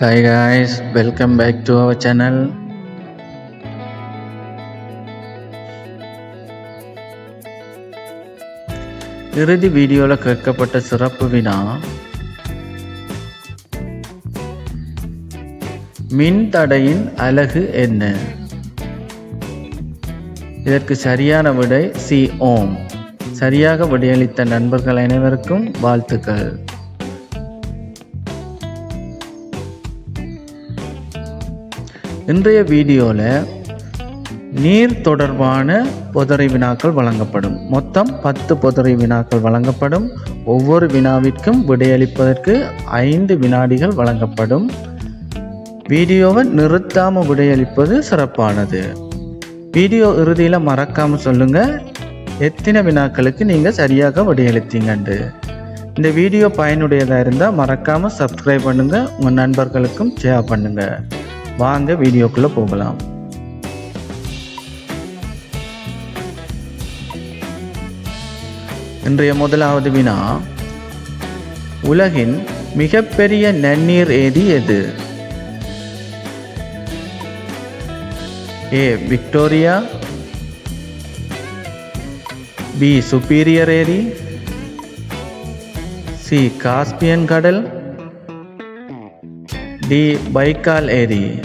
Hi guys welcome back to our channel இறுதி வீடியோவில் கேட்கப்பட்ட சிறப்பு வினா மின் தடையின் அலகு என்ன? இதற்கு சரியான விடை சி ஓம். சரியாக விடையளித்த நண்பர்கள் அனைவருக்கும் வாழ்த்துக்கள். இன்றைய வீடியோவில் நீர் தொடர்பான பொதரை வினாக்கள் வழங்கப்படும். மொத்தம் பத்து பொதரை வினாக்கள் வழங்கப்படும். ஒவ்வொரு வினாவிற்கும் விடையளிப்பதற்கு ஐந்து வினாடிகள் வழங்கப்படும். வீடியோவை நிறுத்தாமல் விடையளிப்பது சிறப்பானது. வீடியோ இறுதியில் மறக்காமல் சொல்லுங்கள் எத்தனை வினாக்களுக்கு நீங்கள் சரியாக விடையளித்தீங்கண்டு இந்த வீடியோ பயனுடையதாக இருந்தால் மறக்காமல் சப்ஸ்கிரைப் பண்ணுங்கள் உங்கள் நண்பர்களுக்கும் ஷேர் பண்ணுங்கள் வாங்க வீடியோக்குள்ளே போகலாம். இன்றைய முதலாவது வினா. உலகின் மிகப்பெரிய நன்னீர் ஏரி எது? A Victoria. பி சுப்பீரியர் ஏரி. சி காஸ்பியன் கடல். டி பைக்கால் ஏரி.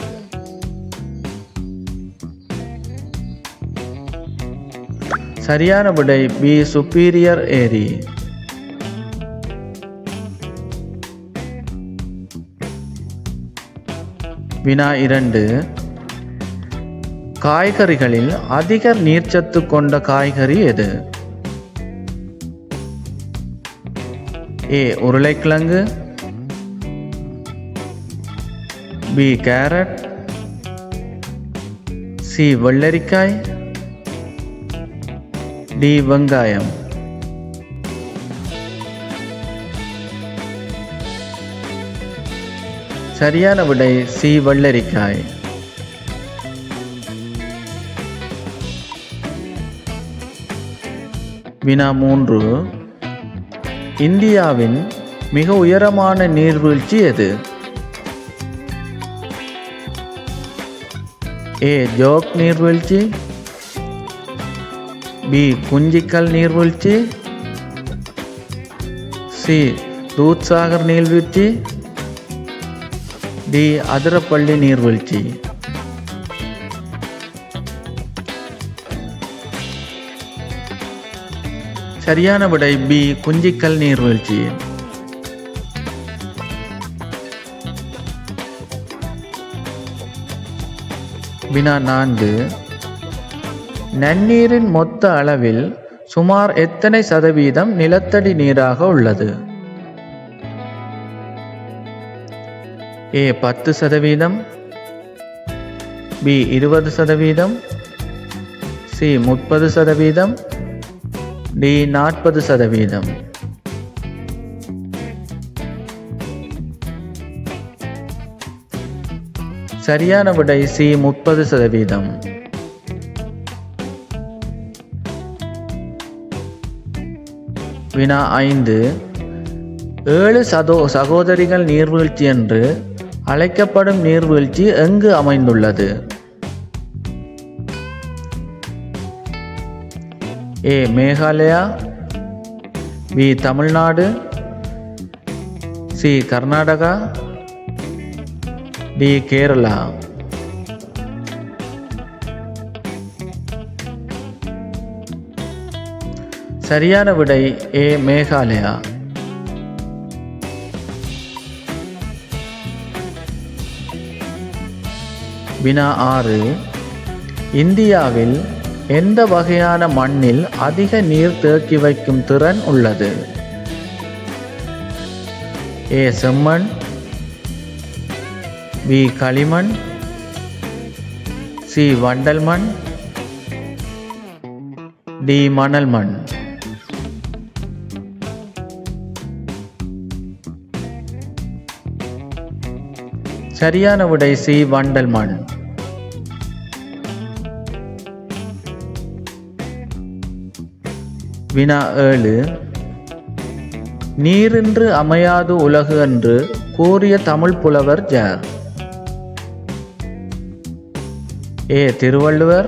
சரியான விடை பி சுப்பீரியர் ஏரி. வினா இரண்டு. காய்கறிகளில் அதிக நீர்ச்சத்து கொண்ட காய்கறி எது? ஏ உருளைக்கிழங்கு. பி கேரட் சி வெள்ளரிக்காய் டி வெங்காயம். சரியான விடை சி வெள்ளரிக்காய். வினா மூன்று. இந்தியாவின் மிக உயரமான நீர்வீழ்ச்சி எது? ஏ ஜோக் நீர்வீழ்ச்சி. பி குஞ்சிக்கல் நீர்வீழ்ச்சி. சி தூத்சாகர் நீர்வீழ்ச்சி. டி அதிரப்பள்ளி நீர்வீழ்ச்சி. சரியான விடை பி குஞ்சிக்கல் நீர்வீழ்ச்சி. வினா நான்கு. நன்னீரின் மொத்த அளவில் சுமார் எத்தனை சதவீதம் நிலத்தடி நீராக உள்ளது? ஏ பத்து சதவீதம். பி இருபது சதவீதம். சி முப்பது சதவீதம். டி நாற்பது சதவீதம். சரியான விடை சி முப்பது சதவீதம். வினா ஐந்து. ஏழு சதோ சகோதரிகள் நீர்வீழ்ச்சி என்று அழைக்கப்படும் நீர்வீழ்ச்சி எங்கு அமைந்துள்ளது? A Meghalaya B Tamil Nadu C Karnataka D Kerala சரியான விடை ஏ மேகாலயா. வினா ஆறு. இந்தியாவில் எந்த வகையான மண்ணில் அதிக நீர் தேக்கி வைக்கும் திறன் உள்ளது? ஏ செம்மண். வி. களிமண் சி. வண்டல் மண் டி. மணல் மண் சரியான விடை சி. வண்டல் மண் வினா ஏழு. நீரின்று அமையாது உலகு என்று கூறிய தமிழ் புலவர் ஜ. A Thiruvalluvar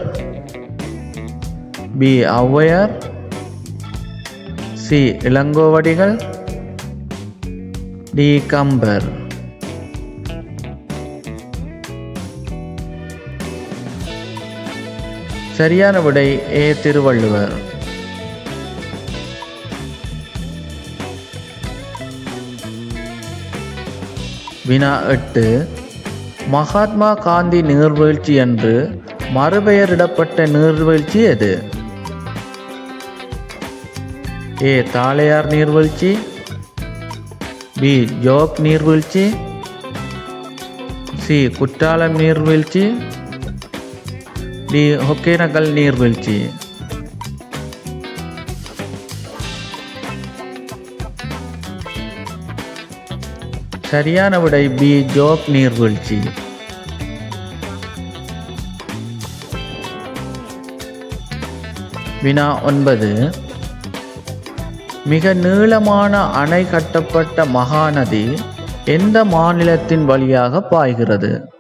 B Avvaiyar C Ilango Adigal D Kambar. சரியான விடை ஏ திருவள்ளுவர். வினா எட்டு. மகாத்மா காந்தி நீர்வீழ்ச்சி என்று மறுபெயரிடப்பட்ட நீர்வீழ்ச்சி எது? ஏ. தாளையார் நீர்வீழ்ச்சி பி. ஜோக் நீர்வீழ்ச்சி சி. குற்றாலம் நீர்வீழ்ச்சி டி. ஒகேனக்கல் நீர்வீழ்ச்சி. சரியான விடை பி ஜோக் நீர்வீழ்ச்சி. வினா ஒன்பது. மிக நீளமான அணை கட்டப்பட்ட மகாநதி எந்த மாநிலத்தின் வழியாக பாய்கிறது?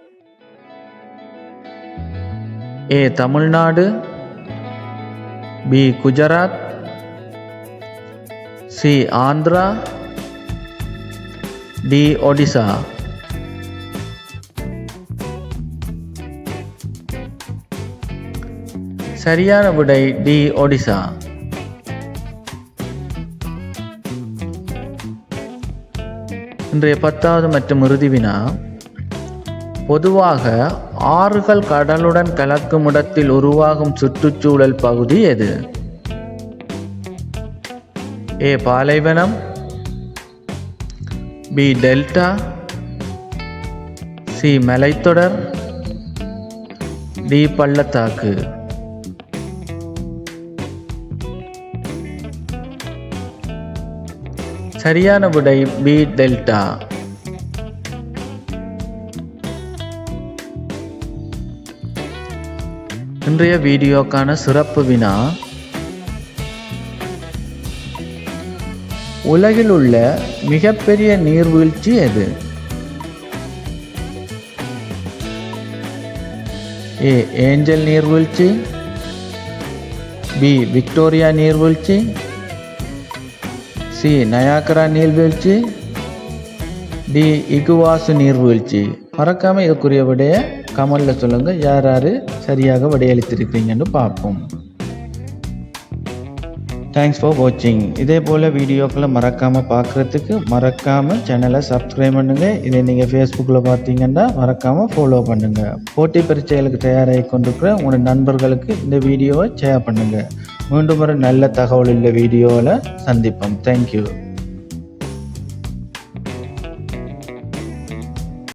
A Tamil Nadu. B Gujarat. C Andhra. Di Odisha. சரியான விடை டி ஒடிசா இன்றைய பத்தாவது மற்றும் இறுதி வினா. பொதுவாக ஆறுகள் கடலுடன் கலக்கும் இடத்தில் உருவாகும் சுற்றுச்சூழல் பகுதி எது? ஏ பாலைவனம் பி டெல்டா சி மலைத்தொடர் டி பள்ளத்தாக்கு. சரியான விடை பி டெல்டா இன்றைய வீடியோக்கான சிறப்பு வினா உலகில் உள்ள மிகப்பெரிய நீர்வீழ்ச்சி எது? ஏ ஏஞ்சல் நீர்வீழ்ச்சி. பி விக்டோரியா நீர்வீழ்ச்சி. சி நயாகரா நீர்வீழ்ச்சி. டி இகுவாசு நீர்வீழ்ச்சி. மறக்காமல் இதுக்குரிய விடைய கமலில் சொல்லுங்கள் யார் யாரு சரியாக விடையளித்திருக்கிறீங்கன்னு பார்ப்போம். தேங்க்ஸ் ஃபார் வாட்சிங் இதே போல் வீடியோக்களை மறக்காமல் பார்க்குறதுக்கு மறக்காமல் சேனலை சப்ஸ்கிரைப் பண்ணுங்கள் இதை நீங்கள் ஃபேஸ்புக்கில் பார்த்தீங்கன்னா மறக்காமல் ஃபாலோ பண்ணுங்கள் போட்டி பரீட்சைகளுக்கு தயாராகி கொண்டிருக்கிற உங்களோட நண்பர்களுக்கு இந்த வீடியோவை ஷேர் பண்ணுங்கள் மீண்டும் ஒரு நல்ல தகவல் உள்ள வீடியோவில் சந்திப்போம். தேங்க்யூ